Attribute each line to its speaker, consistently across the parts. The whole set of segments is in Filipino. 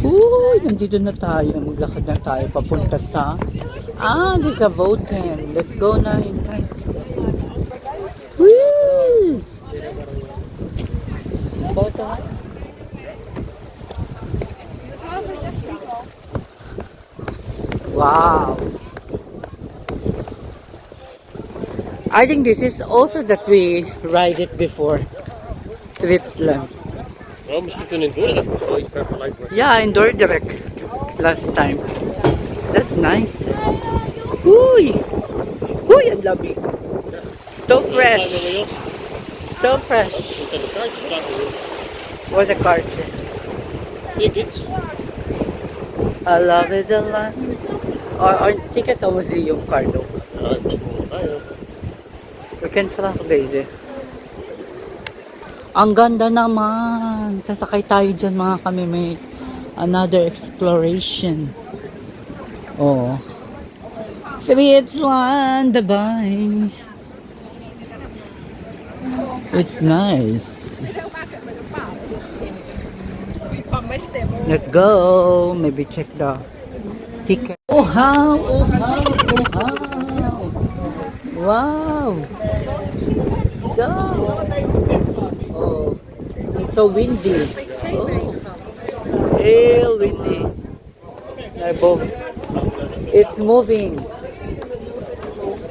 Speaker 1: Uy, nandito na tayo. Maglakad na tayo papunta sa... Ah, there's a Voten. Let's go na inside. Woo! Wow. I think this is also that we ride it before. Switzerland.
Speaker 2: Ja, misschien kunnen we door. Dat is wel iets vergelijkbaar.
Speaker 1: Yeah, in Dordrecht last time. That's nice. Uy! Uy, ang lamig. So fresh. So fresh.
Speaker 2: Wat zijn de kaartjes laten doen?
Speaker 1: What a card.
Speaker 2: Tickets.
Speaker 1: I love it a lot. Or, or ticket o museum card. oh.
Speaker 2: Ja, ik ben gewoon bij hoor.
Speaker 1: We can fly deze. Ang ganda naman. Sasakay tayo dyan mga kami may another exploration. Oh. Switzerland, bye. It's nice. Let's go. Maybe check the ticket. Oh, how, oh, how, oh, how. Wow. So, it's so windy. Oh, real windy. It's moving.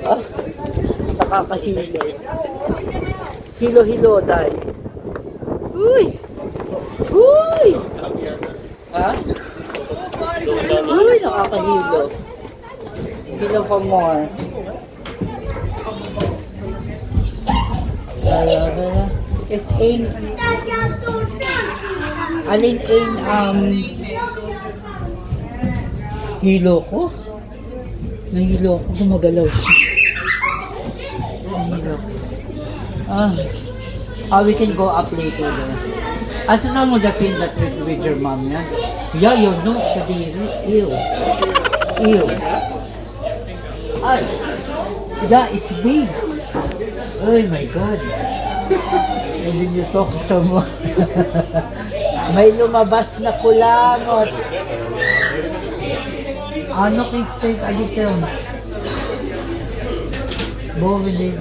Speaker 1: Ah, nakakahilo. Hilo-hilo, day. Uy! Uy! Ha? Uy, nakakahilo. Hilo for more. Wala, wala. Is aim, alin aim, um, hilo ko? Nahilo ko, gumagalaw siya. Nahilo ko. Ah, ah, we can go up later there. Asa na mo the scene that with, with your mom, yeah? Yeah, your nose, kadiri. Ew. Ew. Ay. Yeah, it's big. Oh my God. Then you talk so much. May lumabas na kulangot. Ano kay straight agito? Bowen din.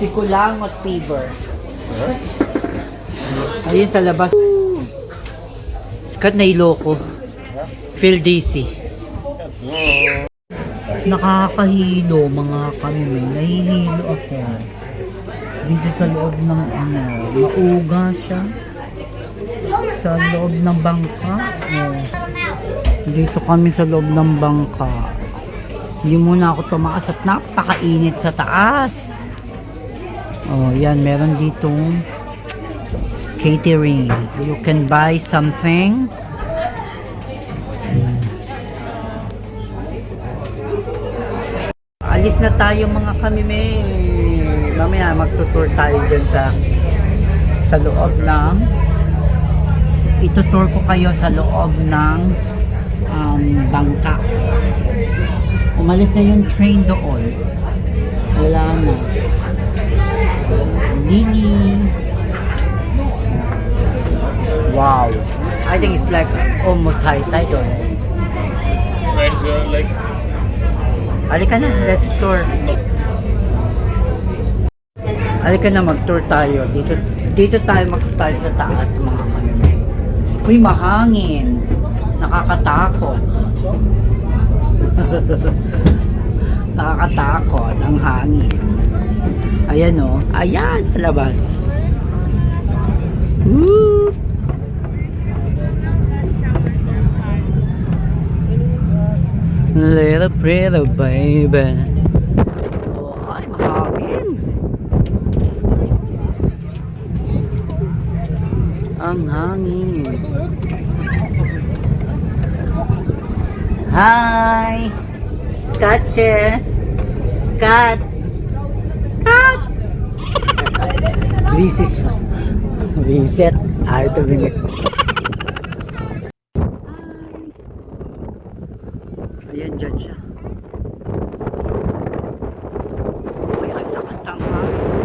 Speaker 1: Si kulangot fever. Ayun sa labas. Skat na iloko. Feel dizzy. Nakakahilo mga kami. Nahihilo ako. Dito sa loob ng ano, mauga siya. Sa loob ng bangka. Oh. Dito kami sa loob ng bangka. Hindi muna ako tumakas at napakainit sa taas. Oh, yan. Meron ditong catering. You can buy something. Alis na tayo mga kami may mamaya magtutour tayo dyan sa sa loob ng itutour ko kayo sa loob ng um, bangka. Umalis na yung train doon. Wala na. Lily wow. I think it's like almost high tide already.
Speaker 2: Right, like.
Speaker 1: Halika na, let's tour. Halika na, mag-tour tayo. Dito, dito tayo mag-start sa taas, mga kanina. Uy, mahangin. Nakakatakot. Nakakatakot ang hangin. Ayan o. Ayan, sa labas. Woo! Little pretty baby. Oh, ay, mahangin. Ang hangin. Hi! Scotche! Scott! Scott! Busy siya. Reset. Ayaw tumingin. Ayan, dyan siya. Uy, ang lakas ng hangin.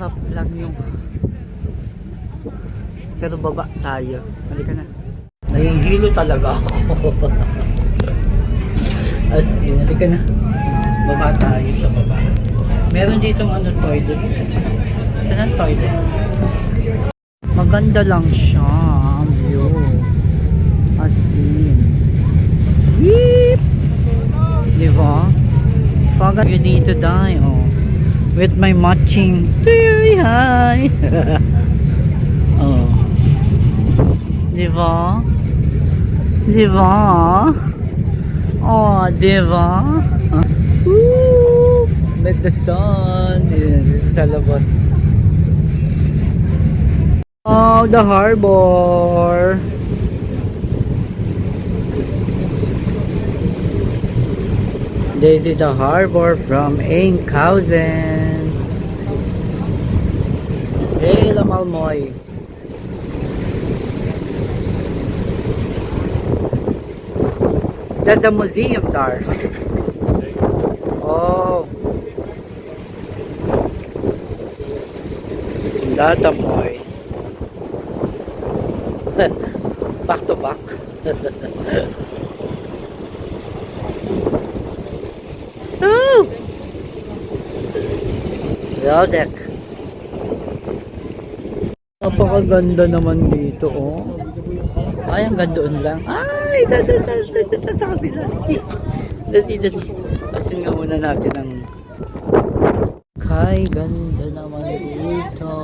Speaker 1: harap lang yung pero baba tayo. Halika na. Nahihilo talaga ako. As in, halika na. Baba tayo sa baba. Meron dito ano toilet. Saan toilet? Maganda lang siya ang view. As in. Weep! Di ba? Pagod you dito tayo. With my matching oh. Di ba? Di ba? Oh, di ba? Woo! The sun in sa labas. Oh, the harbor. This is the harbor from Enkhuizen. Hey, Lamalmoy. That's a museum there. Oh. Data boy. back to back. so. Well, deck. Napakaganda naman dito, oh. Ay, ang gandoon lang. Ay, dito, dito, dito, sa kabila. Nga muna natin ang... Kay ganda naman dito.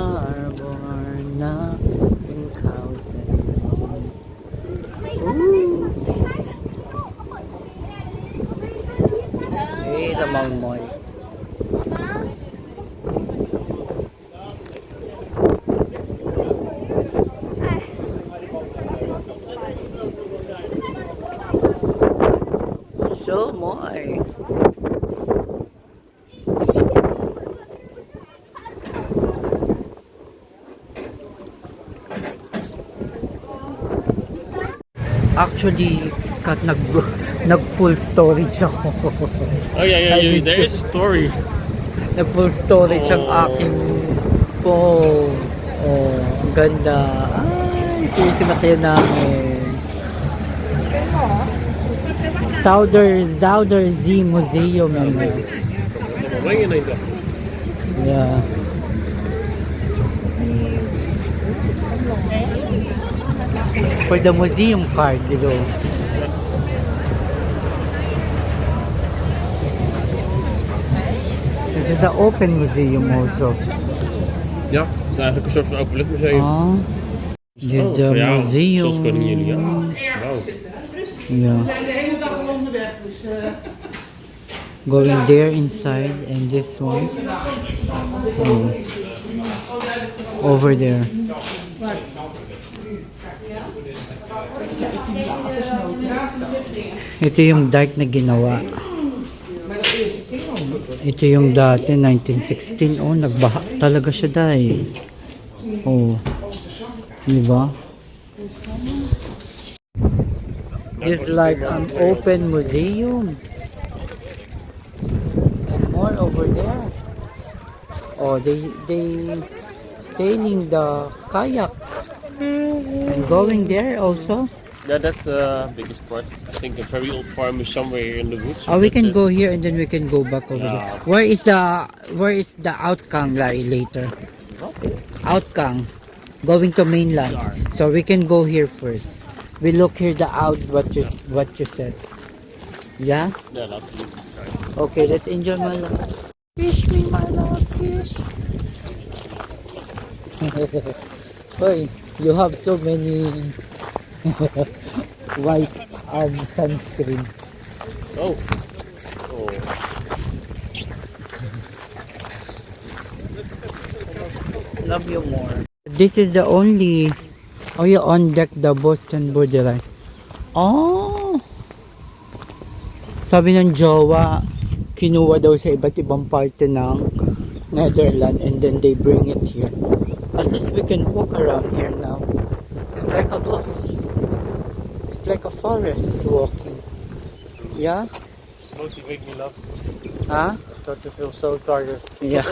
Speaker 1: Arbor na Enkhuizen. Oops. Eh, lamang moy. So moy. Actually, Scott, nag, nag full storage ako.
Speaker 2: Oh yeah, yeah,
Speaker 1: I
Speaker 2: yeah. There
Speaker 1: to-
Speaker 2: is a story.
Speaker 1: nag full storage ang
Speaker 2: Oh.
Speaker 1: aking phone. Oh, ang ganda. Ay, ito yung sinakyan namin. Souder, Souder Z Museum. Ano. Yeah. For the museum card, below. This is an open museum also.
Speaker 2: Ja, het ah. is eigenlijk een soort van openluchtmuseum.
Speaker 1: Is
Speaker 2: Oh,
Speaker 1: the
Speaker 2: voor jou,
Speaker 1: museum.
Speaker 2: Zoals koningin Julia. Wauw.
Speaker 1: Yeah.
Speaker 3: zijn de hele dag al onderweg, dus
Speaker 1: Going there inside and this one. Oh. Over there. Ito yung dike na ginawa. Ito yung dati, 1916. Oh, nagbaha talaga siya dahil. Oh. Di ba? This like an open museum. And more over there. Oh, they they sailing the kayak and going there also.
Speaker 2: Yeah, that's the biggest part. I think a very old farm is somewhere in the woods.
Speaker 1: Oh, we can
Speaker 2: it.
Speaker 1: go here and then we can go back over there.
Speaker 2: Yeah.
Speaker 1: Where is the where is the outgang like later? Outgang going to mainland. So we can go here first. We look here the out what you what you said. Yeah.
Speaker 2: Yeah, it.
Speaker 1: Okay, let's enjoy my love. Fish me, my love, fish. Hoy, you have so many white um, sunscreen.
Speaker 2: Oh. Oh.
Speaker 1: Love you more. This is the only... Oh, you on deck the Boston borderline. Oh! Sabi ng jowa, kinuha daw sa iba't ibang parte ng Netherlands and then they bring it here. At least we can walk around here now. Like a block. Like a forest walking. Yeah?
Speaker 2: Motivate me love.
Speaker 1: Huh?
Speaker 2: start to feel so tired.
Speaker 1: Yeah.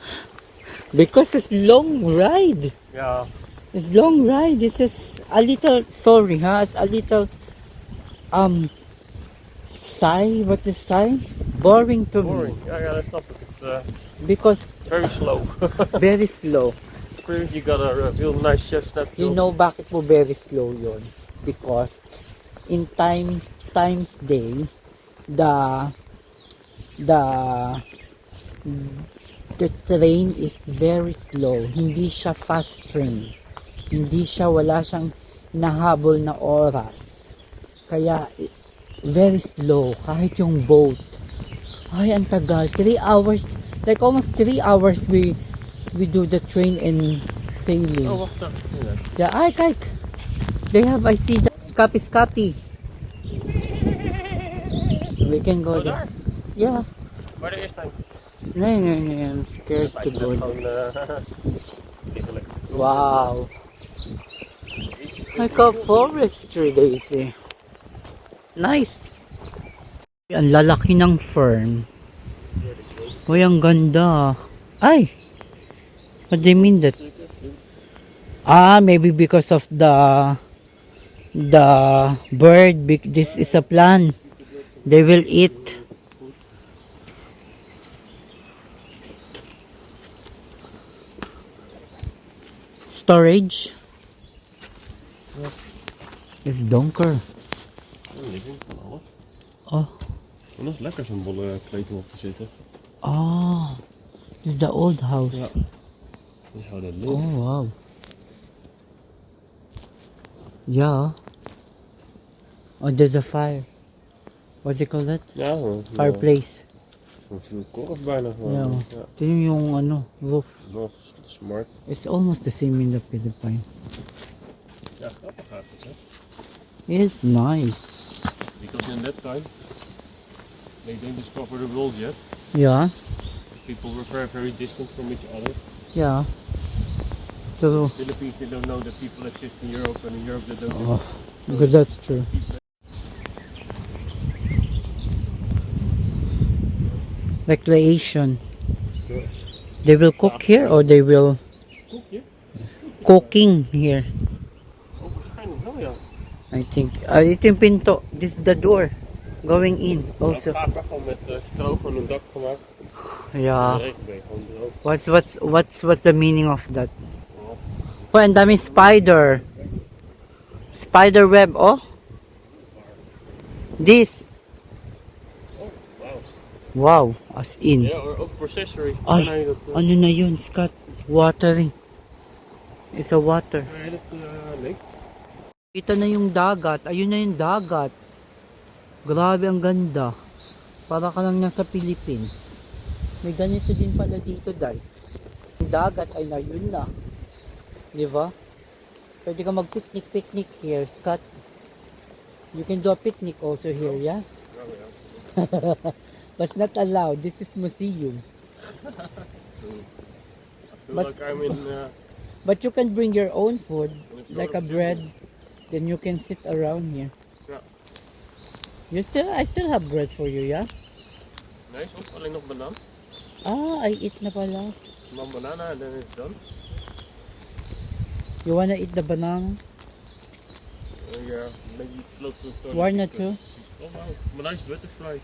Speaker 1: because it's long ride.
Speaker 2: Yeah.
Speaker 1: It's long ride. It's just a little sorry, huh? It's a little um sigh. What is sigh? Boring to
Speaker 2: Boring.
Speaker 1: me
Speaker 2: Yeah, yeah, that's not it. It's uh,
Speaker 1: because
Speaker 2: very slow.
Speaker 1: very slow.
Speaker 2: You got a uh, real nice chef snap.
Speaker 1: You know bakit po very slow yon? Because in time times day the the the train is very slow. Hindi siya fast train. Hindi siya wala siyang nahabol na oras. Kaya very slow kahit yung boat. Ay, ang tagal. 3 hours. Like almost 3 hours we we do the train and sailing.
Speaker 2: Oh,
Speaker 1: Ja. ay, kijk. They have, I see the Scapi Scapi. We can go there.
Speaker 2: daar.
Speaker 1: Yeah.
Speaker 2: De eerste
Speaker 1: Nee, nee, nee. I'm scared to go there.
Speaker 2: Gewoon liggen lekker.
Speaker 1: Wow. Like a forestry, Daisy. Nice. Ang lalaki ng fern. Uy, ang ganda. Ay! What do you mean that? Ah, maybe because of the the bird. This is a plant. They will eat. Storage. Is donker.
Speaker 2: Een living van alles.
Speaker 1: Oh.
Speaker 2: En dat is lekker zo'n bolle om op te zitten.
Speaker 1: Oh. This is the old house.
Speaker 2: Ja. Dat is how they oh, live.
Speaker 1: Oh, wow. Yeah. Oh, there's a fire. What do you call that?
Speaker 2: Ja.
Speaker 1: Fireplace.
Speaker 2: Een veel korf bijna gewoon.
Speaker 1: Ja.
Speaker 2: ja.
Speaker 1: Ito yung ano, roof.
Speaker 2: Nog smart.
Speaker 1: It's almost the same in the Philippines.
Speaker 2: Ja, grappig eigenlijk hè.
Speaker 1: It's nice.
Speaker 2: Because in that time, they didn't discover the world yet.
Speaker 1: Yeah.
Speaker 2: People were very, very distant from each other.
Speaker 1: Yeah. So,
Speaker 2: Philippines, they don't know that people exist in Europe, and in Europe, they don't.
Speaker 1: oh, good, that's true. Recreation. They will cook here or they will
Speaker 2: Koek je?
Speaker 1: cooking here. I think. Ah, ito yung pinto. This is the door. Going in also.
Speaker 2: Ja, gewoon met stro gewoon een dak gemaakt.
Speaker 1: Yeah.
Speaker 2: Nee, nee, gewoon droog.
Speaker 1: What's what's what's what's the meaning of that? Oh, ang daming spider. Spider web, oh. This.
Speaker 2: Oh, wauw.
Speaker 1: Wow, as in.
Speaker 2: Ja, or ook for accessory.
Speaker 1: Ay,
Speaker 2: uh,
Speaker 1: Ano na yun, Scott? Watering. It's a water. Ito na yung dagat. Ayun na yung dagat. Grabe ang ganda. Para ka lang nasa Philippines. May ganito din pala dito, Day. Yung dagat ay na yun na. Di ba? Pwede ka mag-picnic-picnic here, Scott. You can do a picnic also here, yeah?
Speaker 2: Oh.
Speaker 1: But not allowed. This is museum. But-
Speaker 2: like I'm in. Uh,
Speaker 1: But you can bring your own food, like a bread.
Speaker 2: jungle.
Speaker 1: Then you can sit around here.
Speaker 2: Ja.
Speaker 1: You still, I still have bread for you, yeah?
Speaker 2: Nee, soms alleen nog banaan.
Speaker 1: Ah, I eat na pala.
Speaker 2: One banana and then it's done.
Speaker 1: You wanna eat the banana?
Speaker 2: Uh, yeah, maybe close to 30
Speaker 1: Why not
Speaker 2: seconds. Oh wow, a nice butterfly.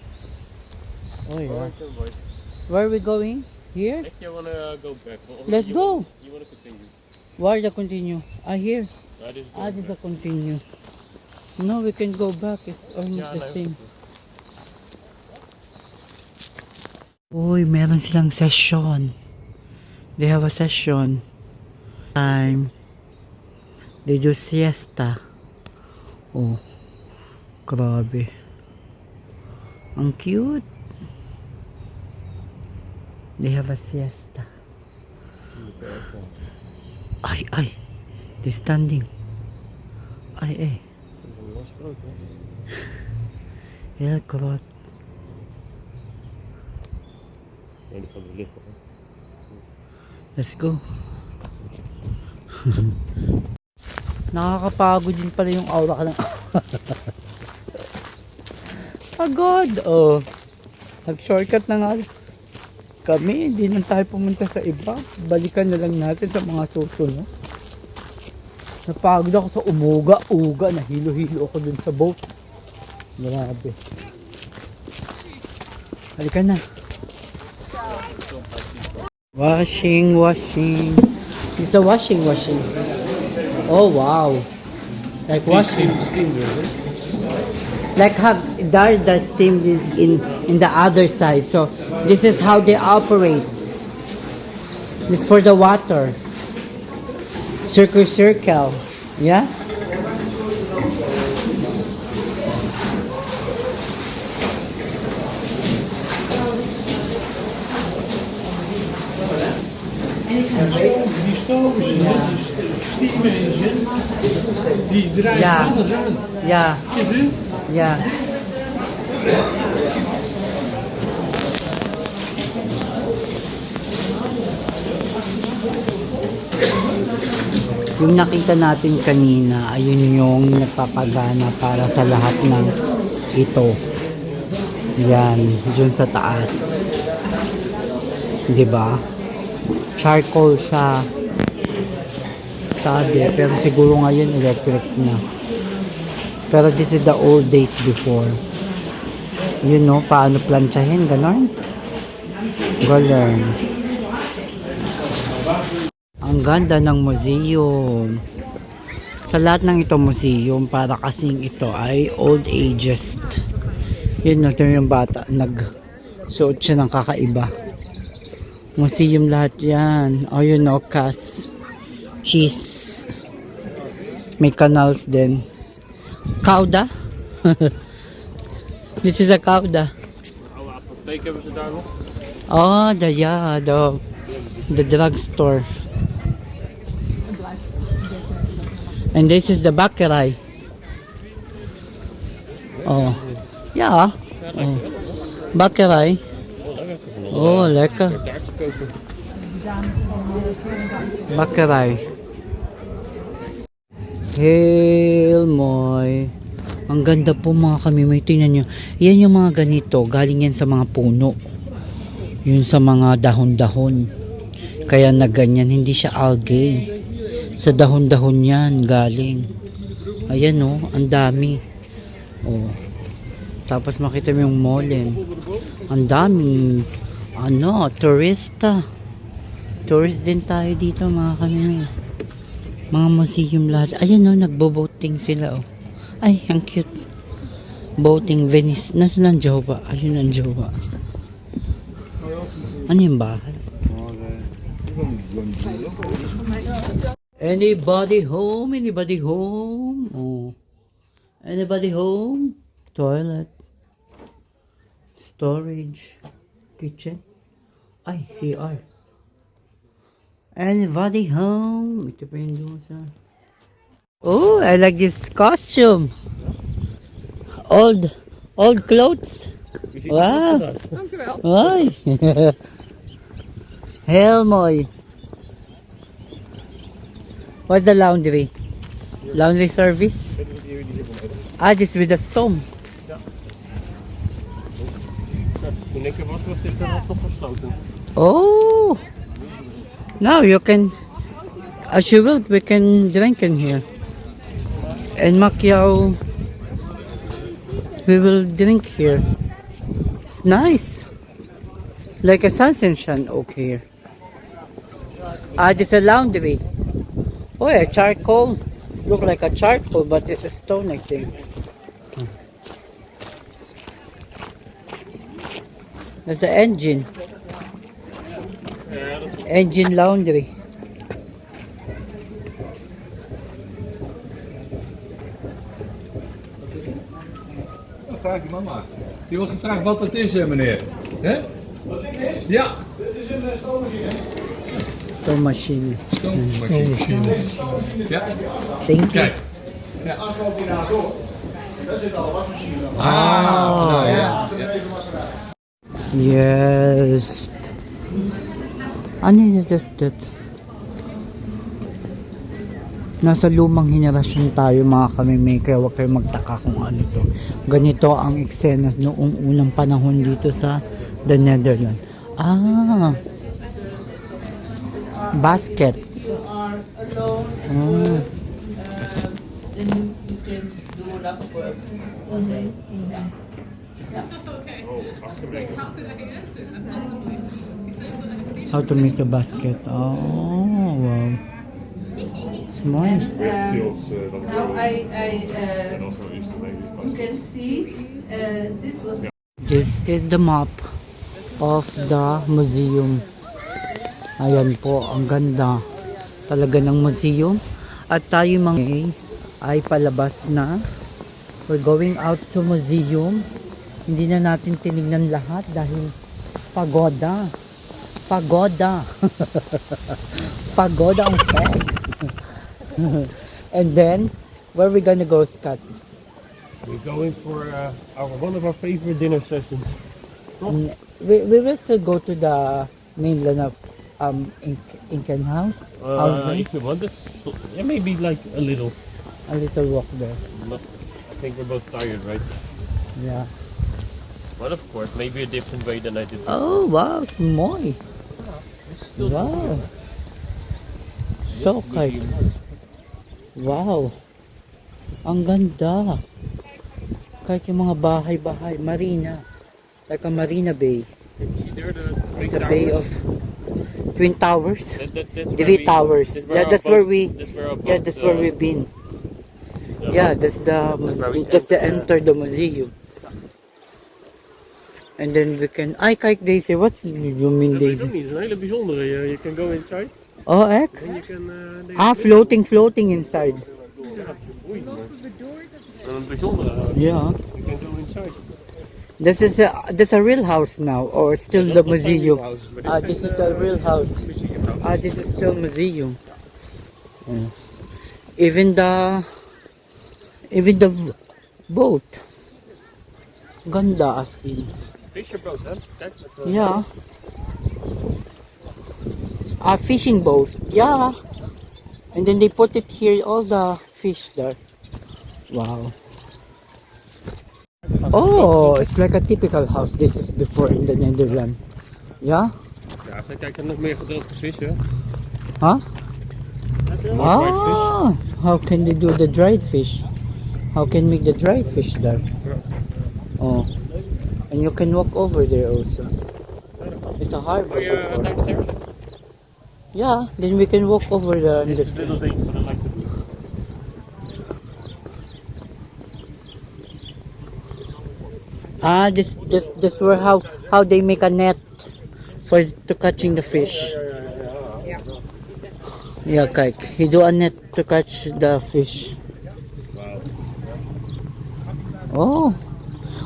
Speaker 1: Oh yeah.
Speaker 2: Oh.
Speaker 1: Where are we going? Here?
Speaker 2: If you wanna go back. or
Speaker 1: Let's
Speaker 2: you
Speaker 1: go.
Speaker 2: Wanna, you wanna continue?
Speaker 1: Where the continue? Ah, here. Ah, this is the continue. No, we can go back. It's almost
Speaker 2: Yeah,
Speaker 1: the
Speaker 2: no,
Speaker 1: same. Uy, meron silang session. They have a session. Time. They do siesta. Oh. Grabe. Ang cute. They have a siesta. Ay, ay. They're standing. Ay, ay.
Speaker 2: Liggen. hè.
Speaker 1: Let's go. Nakakapagod din pala yung aura ka ng... Pagod! Oh. Nag-shortcut na nga kami. Hindi na tayo pumunta sa iba. Balikan na lang natin sa mga susunod. Napagod ako sa umuga-uga. Nahilo-hilo ako dun sa boat. Grabe. Halika na. Washing, washing. It's a washing, washing. Oh, wow. Like washing. Like how there the steam is in in the other side. So this is how they operate. This for the water. Circle, circle. Yeah.
Speaker 4: Die stoven ze,
Speaker 1: Ja.
Speaker 4: die steam engine,
Speaker 1: Yeah.
Speaker 4: Je?
Speaker 1: Yeah. Yung nakita natin kanina, ayun yung nagpapagana para sa lahat ng ito. Yan, dun sa taas. 'Di ba? Charcoal siya. Sabi, pero siguro ngayon electric na. Pero this is the old days before. You know, paano planchahin, ganon? Learn. Ang ganda ng museum. Sa lahat ng ito museum, para kasing ito ay old ages. Yun, ito yung bata, nag-suot siya ng kakaiba. Museum lahat yan. O yun, no, kas. Cheese. May canals din. Kauda? This is a
Speaker 2: nog.
Speaker 1: Oh, ah, the yeah, the the drugstore. And this is the Baccarai. Oh. Ja. Oh. Oh, lekker. Bakkerij. Heel mooi. Ang ganda po mga kami. May tingnan nyo. Yan yung mga ganito. Galing yan sa mga puno. Yun sa mga dahon-dahon. Kaya na ganyan. Hindi siya algae. Sa dahon-dahon yan galing. Ayan oh. Ang dami. Oh. Tapos makita mo yung molen. Ang daming ano, turista. Tourist din tayo dito mga kami. Mga museum lahat. Ayan o, nagbo-boating sila oh. Ay, ang cute. Boating Venice. Nasaan ang jowa? Ayun ang jowa. Ano yung bahay? Anybody home? Anybody home? Oh. Anybody home? Toilet. Storage. Kitchen. Ay, CR. Anybody home? Ito pa yung doon sa... Oh, I like this costume. Old, old clothes. Wow. Ay. Helmoy. What's the laundry? Laundry service? Ah, this with the storm.
Speaker 2: Toen ik was, was dit nog gesloten.
Speaker 1: Oh. Now you can, as you will, we can drink in here. And Macquiao, we will drink here. It's nice. Like a sunshine oak here. Ah, this is a laundry. Oh, yeah, charcoal. It look like a charcoal, but it's a stone, I think. That's the engine.
Speaker 2: Ja, dat is
Speaker 1: Engine laundry.
Speaker 4: Dan vraag je mama. Die wordt gevraagd wat het is, hè, meneer. Hè? Wat dit is? Ja.
Speaker 1: Stone machine.
Speaker 4: Stoommachine. Ja,
Speaker 1: Thank you.
Speaker 4: kijk. Ja. Ah, nou ja. ja.
Speaker 1: Yes. Ano yun is that? Nasa lumang henerasyon tayo mga kamimay, kaya huwag kayo magtaka kung ano to. Ganito ang eksena noong unang panahon dito sa the Netherlands. Ah, basket.
Speaker 3: You are alone,
Speaker 1: Ah,
Speaker 3: then you can do a lot of work. Okay.
Speaker 1: how to make a basket. Oh, wow. Smart.
Speaker 5: fields uh,
Speaker 3: Now I, I, uh,
Speaker 5: also ladies
Speaker 3: you can see, uh, this was
Speaker 1: This is the map of the museum. Ayan po, ang ganda talaga ng museum. At tayo mga ay palabas na. We're going out to museum. Hindi na natin tinignan lahat dahil pagoda. Pagoda. pagoda ang peg. And then, where we gonna go, Scott?
Speaker 2: We're going for uh, our, one of our favorite dinner sessions.
Speaker 1: We, we will still go to the mainland of um Inc- Incan House.
Speaker 2: Uh, if you want this, yeah, maybe like a little.
Speaker 1: A little walk there.
Speaker 2: I think we're both tired, right?
Speaker 1: Yeah.
Speaker 2: But of course, maybe a different way than I did.
Speaker 1: Oh wow, smoy. Wow. So kite. Wow. Ang ganda. Kahit yung mga bahay-bahay, marina. Like a marina bay. It's a bay of twin towers.
Speaker 2: That, that's
Speaker 1: Three
Speaker 2: we-
Speaker 1: towers.
Speaker 2: that's
Speaker 1: Yeah, that's where we-
Speaker 2: That's where
Speaker 1: Yeah, that's where we've been.
Speaker 2: yeah.
Speaker 1: That's the
Speaker 2: we
Speaker 1: that's the
Speaker 2: enter
Speaker 1: the museum. And then we can ay kijk Daisy, what's you mean
Speaker 2: Dat weet ik
Speaker 1: Daisy?
Speaker 2: ook niet. Het is een hele bijzondere. Je, you can go inside
Speaker 1: Oh ek?
Speaker 2: and you can... Uh,
Speaker 1: Ah, floating, floating inside.
Speaker 2: Ja, boeiend een bijzondere. uh,
Speaker 1: Yeah.
Speaker 2: You can go inside.
Speaker 1: This is a this a real house now or still the
Speaker 2: Not- not only
Speaker 1: museum?
Speaker 2: house,
Speaker 1: Ah,
Speaker 2: it's
Speaker 1: this is a real house.
Speaker 2: museum house.
Speaker 1: Ah, this is still museum. Mm. Even the even the boat. Ganda as in.
Speaker 2: Fisherboat, hè? Kijk. uh,
Speaker 1: Yeah. A fishing boat. Yeah. And then they put it here, all the fish there. Wow. Oh, it's like a typical house. This is before in the Netherlands. Yeah?
Speaker 2: Ja, zij kijken nog meer gedroogde vis, hè?
Speaker 1: Huh?
Speaker 2: Heb je wel white fish?
Speaker 1: Ah, how can they do the dried fish? How can make the dried fish there? Oh. And you can walk over there also. It's a harbor
Speaker 2: Oh, yeah,
Speaker 1: before.
Speaker 2: downstairs?
Speaker 1: Yeah, then we can walk over there. and
Speaker 2: This is
Speaker 1: just-
Speaker 2: little thing, but I like to do.
Speaker 1: Ah, this this this where how how they make a net for to catching the fish. Yeah, kijk. He do a net to catch the fish. Oh.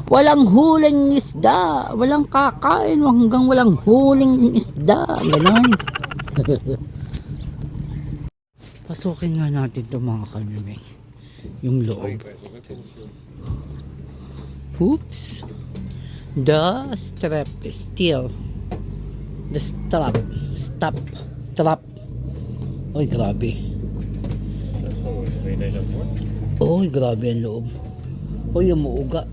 Speaker 1: Walang huling isda. Walang kakain hanggang walang huling isda. Ganon. Pasukin nga natin to mga kanimay. Yung loob. Oops. The strap is still. The strap. Stop. Trap. Oy, grabe.
Speaker 2: Voor.
Speaker 1: Oy, grabe ang loob. Oy, umuuga.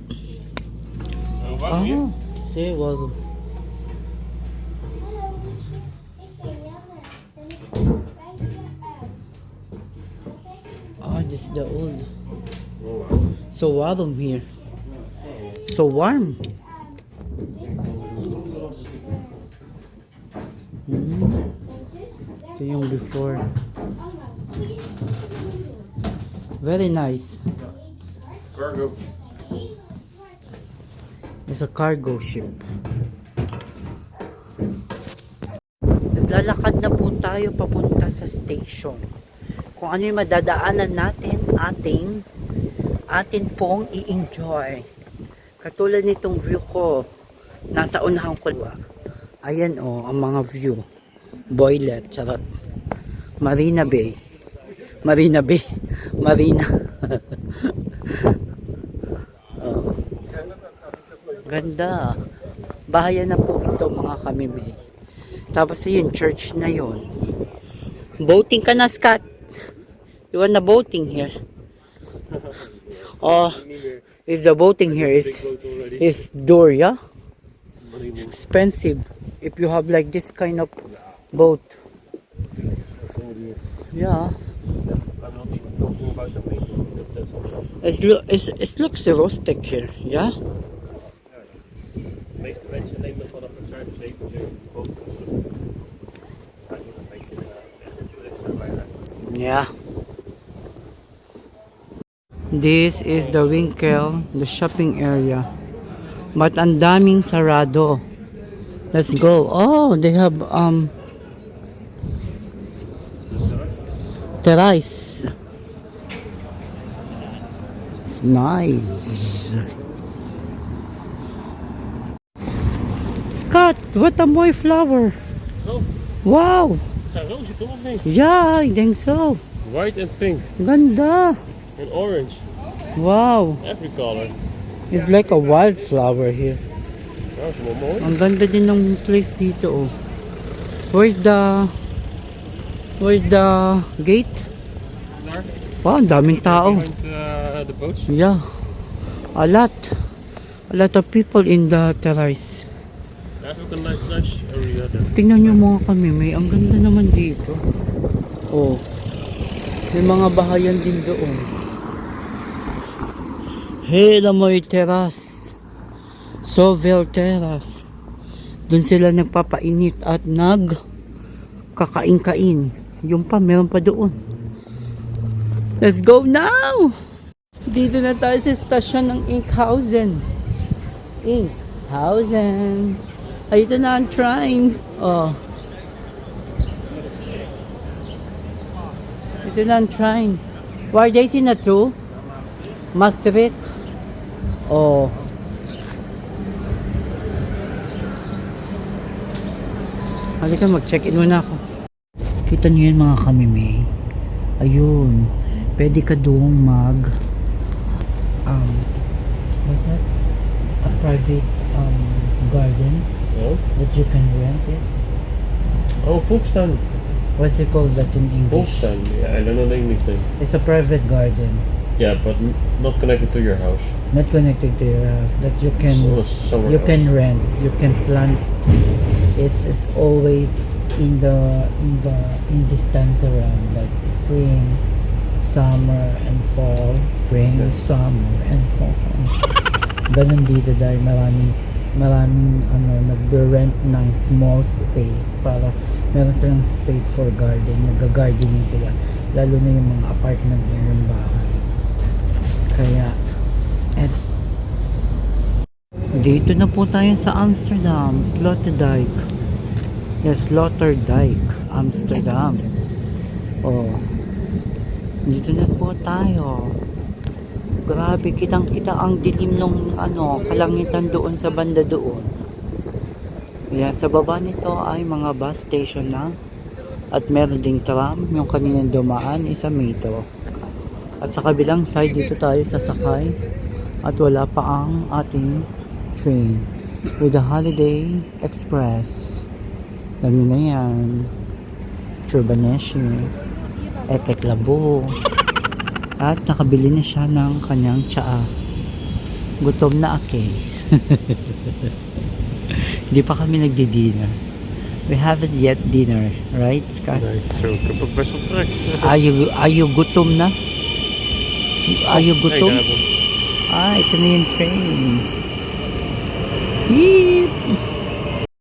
Speaker 2: Hoe warm hier?
Speaker 1: Ah, see, was... Ah, this is the old.
Speaker 2: Oh.
Speaker 1: So warm here. So warm. Hmm. Ito yung before. Very nice.
Speaker 2: Cargo.
Speaker 1: It's a cargo ship. Naglalakad na po tayo papunta sa station. Kung ano yung madadaanan natin, ating atin pong i-enjoy. Katulad nitong view ko, nasa unahan ko. Ayan o, oh, ang mga view. Boylet, charot. Marina Bay. Marina Bay. Marina. Ganda. Bahayan na po ito mga kamime. Tapos yun, church na yon. Boating ka na, Scott. You want the boating here? Oh, if the boating here is is door, yeah? It's expensive if you have like this kind of boat. Yeah. It's, it's, it looks rustic here, yeah?
Speaker 2: Meeste.
Speaker 1: This is the Winkel, the shopping area. But ang daming sarado. Let's go. Oh, they have um terrace. It's nice. What a mooi flower.
Speaker 2: Oh.
Speaker 1: Wow.
Speaker 2: Het zijn rozen toch of niet?
Speaker 1: Ja, ik denk zo.
Speaker 2: White and pink
Speaker 1: Ganda.
Speaker 2: and orange.
Speaker 1: Wow.
Speaker 2: Every color.
Speaker 1: It's like a wildflower here.
Speaker 2: Dat is wel mooi.
Speaker 1: Ang ganda din ng place dito oh. Where's the Where's the gate?
Speaker 2: Daar.
Speaker 1: Wow, ang daming tao.
Speaker 2: Behind uh, the boats.
Speaker 1: Yeah. A lot. A lot of people in the terrace.
Speaker 2: Een nice, area there.
Speaker 1: Tingnan nyo mga kami, may ang ganda naman dito. Oh. May mga bahayan din doon. Hela may teras. Sovel teras. Doon sila nagpapainit at nag kakain-kain. Yung pa, meron pa doon. Let's go now! Dito na tayo sa stasyon ng Inkhausen. Inkhausen. Ay, ito na ang train. Oh. Ito na ang train. Where they in na to? Maastricht. Oh. Halika, mag-check-in muna ako. Kita niyo yun mga kamime. Ayun. Pwede ka doon mag um what's that? A private um garden
Speaker 2: Oh,
Speaker 1: that you can rent it.
Speaker 2: oh Volkstuin.
Speaker 1: What's it called that in English?
Speaker 2: Volkstuin. Yeah, I don't know the English name.
Speaker 1: It's a private garden,
Speaker 2: Yeah, but n- not connected to your house.
Speaker 1: not connected to your house. That you can
Speaker 2: So, somewhere
Speaker 1: you
Speaker 2: else.
Speaker 1: can rent. You can plant. It's, it's always in the in the in these times around like spring, summer and fall. Spring, summer and fall. Ganun dito dahil maraming maraming ano nagbe-rent ng small space para meron silang space for garden. Nag-gardening sila. Lalo na yung mga apartment na yung bahay. Kaya, it's dito na po tayo sa Amsterdam, Sloterdijk. Yes, Sloterdijk, Amsterdam. Oh. Dito na po tayo. Grabe, kitang-kita ang dilim ng ano, kalangitan doon sa banda doon. Yan, sa baba nito ay mga bus station na. At meron ding tram, yung kaninang dumaan, isa metro. At sa kabilang side dito tayo sasakay. At wala pa ang ating train. With the Holiday Express. Dami na yan. Turbaneshi. Etek Labo. At nakabili na siya ng kanyang tsaa. Gutom na ake. Hindi pa kami nagdi-dinner. We haven't yet dinner, right, Scott?
Speaker 2: Heb ook best wel trek.
Speaker 1: Are you, are you gutom na? Are you gutom? Ah, ito na yung train. Beep!